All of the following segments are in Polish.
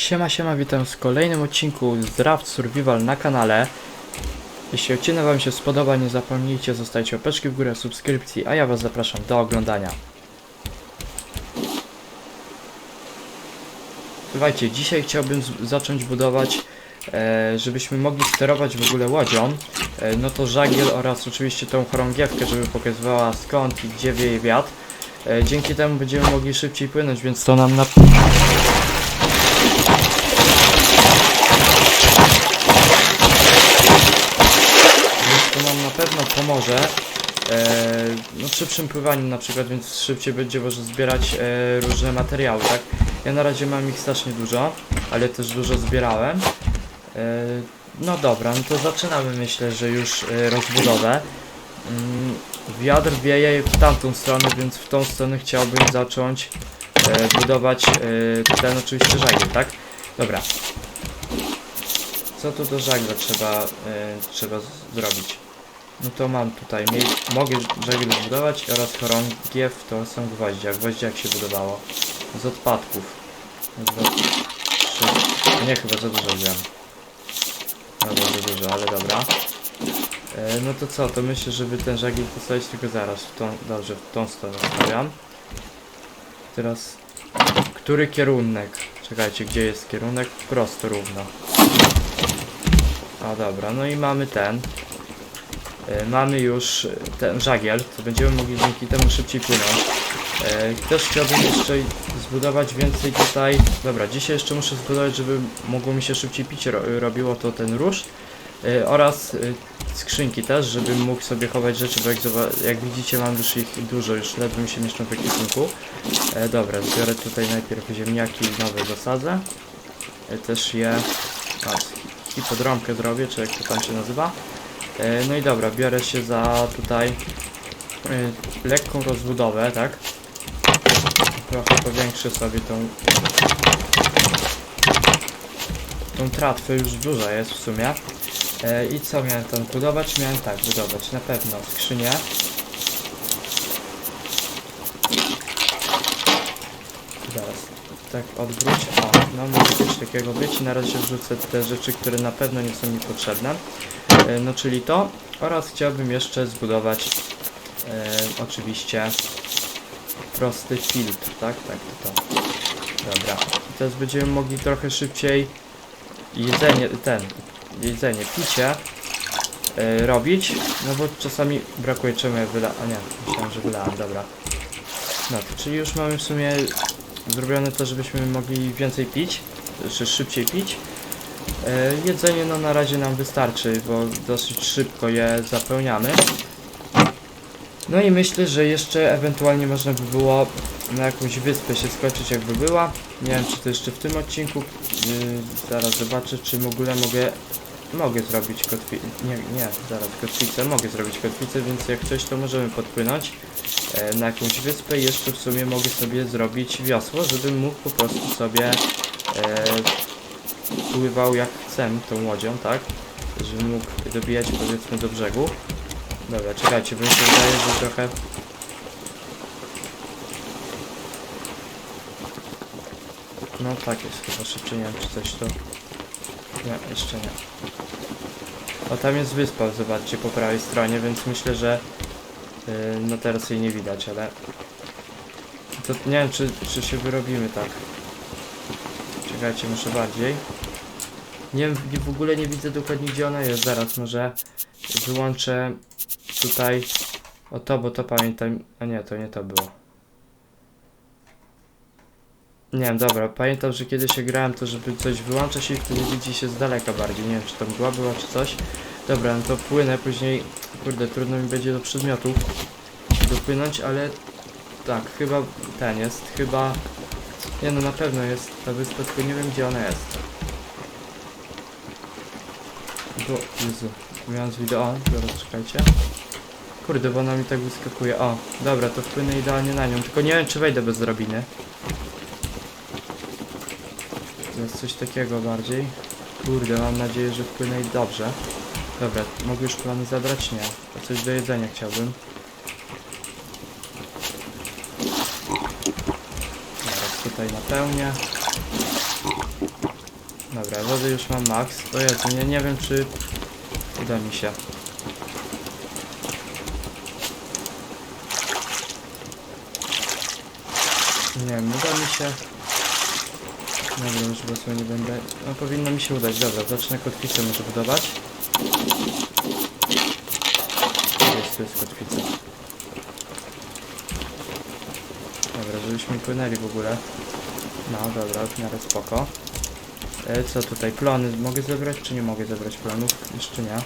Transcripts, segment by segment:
Siema, siema, witam w kolejnym odcinku z Raft Survival na kanale. Jeśli odcinek Wam się spodoba, nie zapomnijcie zostawić łapeczki w górę, subskrypcji, a ja Was zapraszam do oglądania. Słuchajcie, dzisiaj chciałbym zacząć budować, e, żebyśmy mogli sterować w ogóle łodzią, e, no to żagiel oraz oczywiście tą chorągiewkę, żeby pokazywała skąd i gdzie wieje wiatr. E, dzięki temu będziemy mogli szybciej płynąć, więc to nam na Więc to nam na pewno pomoże e, no, szybszym pływaniu na przykład, więc szybciej będzie można zbierać e, różne materiały, tak? Ja na razie mam ich strasznie dużo, ale też dużo zbierałem. E, no dobra, no to zaczynamy myślę, że już e, rozbudowę. Mm, wiatr wieje w tamtą stronę, więc w tą stronę chciałbym zacząć e, budować e, ten oczywiście żagiel, tak? Dobra, co tu do żagla trzeba, y, trzeba zrobić? No to mam tutaj, mogę żagiel zbudować oraz chorągiew to są gwoździe. A gwoździe jak się budowało? Z odpadków. Dwa, trzy. Nie, chyba za dużo wziąłem. Dobra, za dużo, ale dobra. E, no to co, to myślę, żeby ten żagiel postawić tylko zaraz. W tą, dobrze, w tą stronę stawiam. Teraz, który kierunek? Czekajcie, gdzie jest kierunek? Prosto, równo. A dobra, no i mamy ten. E, mamy już ten żagiel, to będziemy mogli dzięki temu szybciej płynąć. E, też chciałbym jeszcze zbudować więcej tutaj. Dobra, dzisiaj jeszcze muszę zbudować, żeby mogło mi się szybciej ro robiło to ten róż. E, oraz skrzynki też, żebym mógł sobie chować rzeczy, bo jak, jak widzicie mam już ich dużo, już ledwo mi się mieszczą w ekwipunku. E, dobra, zbiorę tutaj najpierw ziemniaki nowe zasadzę. Też je... A, hipodromkę zrobię, czy jak to tam się nazywa. E, No i dobra, biorę się za tutaj e, lekką rozbudowę, tak? Trochę powiększę sobie tą tą tratwę, już duża jest w sumie. E, I co miałem tam budować? Miałem tak budować, na pewno skrzynię. Zaraz, tak odwróć. O, no może coś takiego być. Na razie wrzucę te rzeczy, które na pewno nie są mi potrzebne. E, no czyli to. Oraz chciałbym jeszcze zbudować e, oczywiście prosty filtr, tak? Tak, to to. Dobra. Teraz będziemy mogli trochę szybciej jedzenie, ten, jedzenie, picie e, robić, no bo czasami brakuje czemu ja wyla... A nie, myślałem, że wylałem, dobra. No to czyli już mamy w sumie zrobione to, żebyśmy mogli więcej pić, czy szybciej pić. E, jedzenie no na razie nam wystarczy, bo dosyć szybko je zapełniamy. No i myślę, że jeszcze ewentualnie można by było na jakąś wyspę się skończyć jakby była. Nie wiem czy to jeszcze w tym odcinku. Yy, zaraz zobaczę czy w ogóle mogę mogę zrobić kotwicę. Nie, nie, zaraz kotwicę. Mogę zrobić kotwicę, więc jak coś to możemy podpłynąć na jakąś wyspę i jeszcze w sumie mogę sobie zrobić wiosło, żebym mógł po prostu sobie e, pływał jak chcę tą łodzią, tak? Żebym mógł dobijać powiedzmy do brzegu. Dobra, czekajcie, bo mi się wydaje, że trochę... No tak jest chyba szybciej, nie wiem czy coś to... Nie, jeszcze nie. O, tam jest wyspa, zobaczcie, po prawej stronie, więc myślę, że... Yy, no teraz jej nie widać, ale... To nie wiem, czy, czy się wyrobimy tak. Czekajcie, muszę bardziej. Nie wiem, w ogóle nie widzę dokładnie gdzie ona jest, zaraz może wyłączę tutaj o to, bo to pamiętam, a nie, to nie to było. Nie wiem, dobra, pamiętam, że kiedy się grałem, to żeby coś wyłączać i wtedy widzi się z daleka bardziej, nie wiem, czy to mgła była, czy coś. Dobra, no to płynę, później, kurde, trudno mi będzie do przedmiotów dopłynąć, ale tak, chyba ten jest, chyba, nie no, na pewno jest ta wyspa, tylko nie wiem, gdzie ona jest. Bo, Jezu, miałem z wideo, zaraz czekajcie. Kurde, bo ona mi tak wyskakuje. O, dobra, to wpłynę idealnie na nią. Tylko nie wiem, czy wejdę bez drabiny. To jest coś takiego bardziej. Kurde, mam nadzieję, że wpłynę i dobrze. Dobra, mogę już plany zabrać? Nie. A coś do jedzenia chciałbym. Teraz tutaj napełnię. Dobra, wody już mam max. O Jezu, nie, wiem czy uda mi się. Nie wiem, uda mi się. Dobra, już wosła nie będę. No powinno mi się udać. Dobra, zacznę kotwicę może budować. Jest, jest kotwica. Dobra, żebyśmy płynęli w ogóle. No dobra, w miarę spoko. E, co tutaj, plony mogę zebrać, czy nie mogę zebrać plonów? Jeszcze nie.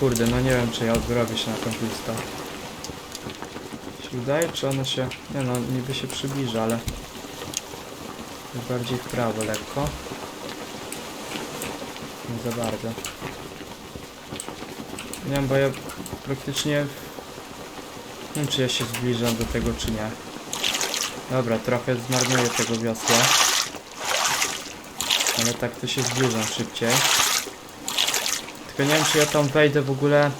Kurde, no nie wiem, czy ja odrobię się na tą listę. Się udaje, czy ono się... Nie no, niby się przybliża, ale... Bardziej w prawo lekko. Za bardzo. Nie wiem, bo ja praktycznie... Nie wiem, czy ja się zbliżam do tego, czy nie. Dobra, trochę zmarnuję tego wiosła. Ale tak to się zbliżam szybciej. Tylko nie wiem czy ja tam wejdę w ogóle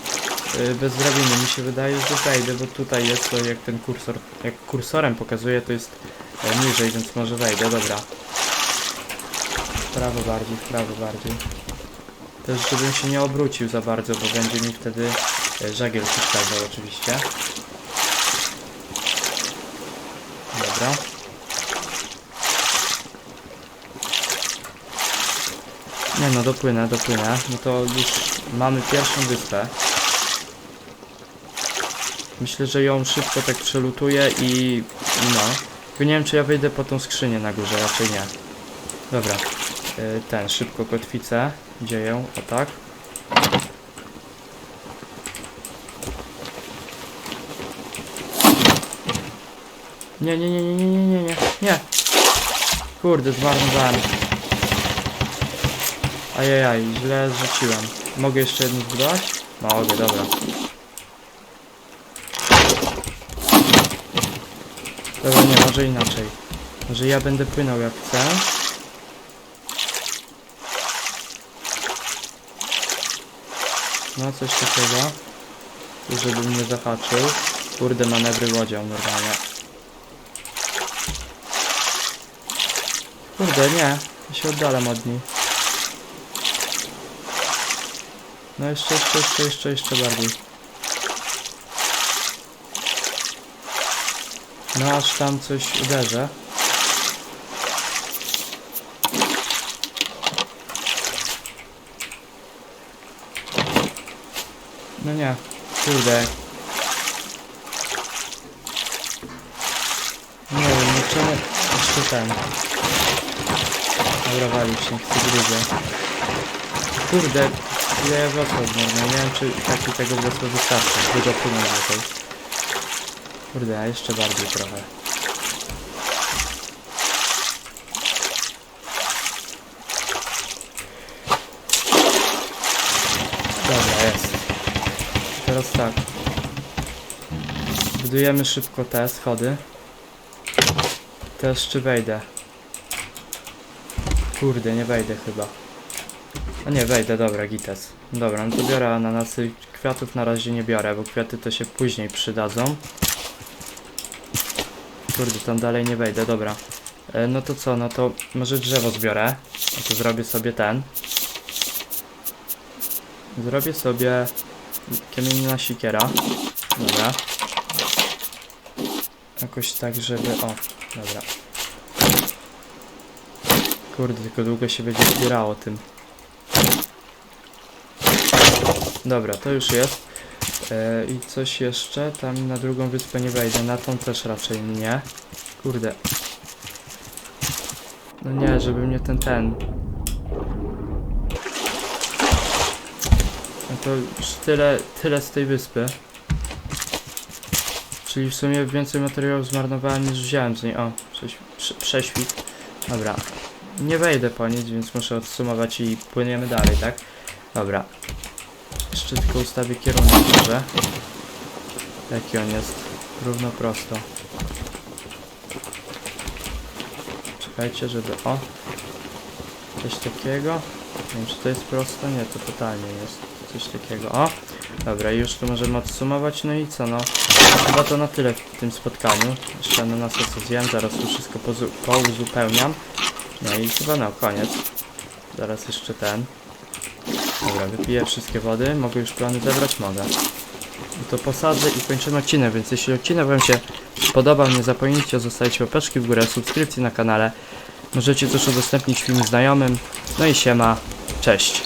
yy, bez drabiny. Mi się wydaje, że wejdę, bo tutaj jest to jak ten kursor, jak kursorem pokazuje to jest e, niżej, więc może wejdę, dobra. W prawo bardziej, w prawo bardziej. Też żebym się nie obrócił za bardzo, bo będzie mi wtedy e, żagiel przeszkadzał oczywiście. Dobra. Nie no, dopłynę, dopłynę. No to już mamy pierwszą wyspę. Myślę, że ją szybko tak przelutuję i, no. Tylko nie wiem, czy ja wejdę po tą skrzynię na górze, raczej nie. Dobra. Y, Ten, szybko kotwicę dzieją, o tak. Nie, nie, nie, nie, nie, nie, nie, nie, nie. Kurde, zmarnowałem. Ajajaj, źle zrzuciłem. Mogę jeszcze jedno zbudować? Mogę, dobra. Dobra, nie, może inaczej. Może ja będę płynął jak chcę. No, coś takiego. Tu, żeby mnie zahaczył. Kurde, manewry łodzią normalnie. Kurde, nie. Ja się oddalam od niej. No jeszcze, jeszcze, jeszcze, jeszcze, jeszcze bardziej. No aż tam coś uderzę. No nie, kurde. Nie wiem, no czemu jeszcze ten. Dobra, walić, nie chcę gryzie. Kurde, ile ja można, nie wiem czy taki tego wrotła wystarczy, dużo płynąć tutaj. Kurde, a jeszcze bardziej trochę. Dobra, jest. Tak. Budujemy szybko te schody. Teraz czy wejdę? Kurde, nie wejdę chyba. A nie, wejdę, dobra, gites. Dobra, no to biorę ananasy. Kwiatów na razie nie biorę, bo kwiaty to się później przydadzą. Kurde, tam dalej nie wejdę, dobra. E, no to co, no to może drzewo zbiorę. No to zrobię sobie ten. Zrobię sobie kamienna sikiera. Dobra. Jakoś tak, żeby... O, dobra. Kurde, tylko długo się będzie zbierało tym. Dobra, to już jest. E, I coś jeszcze? Tam na drugą wyspę nie wejdę, na tą też raczej nie. Kurde. No nie, żeby mnie ten ten. To już tyle, tyle z tej wyspy. Czyli w sumie więcej materiałów zmarnowałem niż wziąłem z niej. O, prześ, prze, prześwit. Dobra. Nie wejdę po nic, więc muszę odsumować i płyniemy dalej, tak? Dobra. Jeszcze tylko ustawię kierunek może. Jaki on jest? Równo prosto. Czekajcie, żeby... O! Coś takiego. Nie wiem, czy to jest prosto? Nie, to totalnie jest coś takiego. O! Dobra, już tu możemy odsumować, no i co, no. Chyba to na tyle w tym spotkaniu. Jeszcze na nas co zjem, zaraz tu wszystko pouzupełniam. No i chyba na no, koniec. Zaraz jeszcze ten. Dobra, wypiję wszystkie wody. Mogę już plany zebrać? Mogę. I to posadzę i kończymy odcinek, więc jeśli odcinek Wam się podobał, nie zapomnijcie o zostawić łapeczki w górę, subskrypcji na kanale. Możecie też udostępnić film znajomym. No i siema, cześć.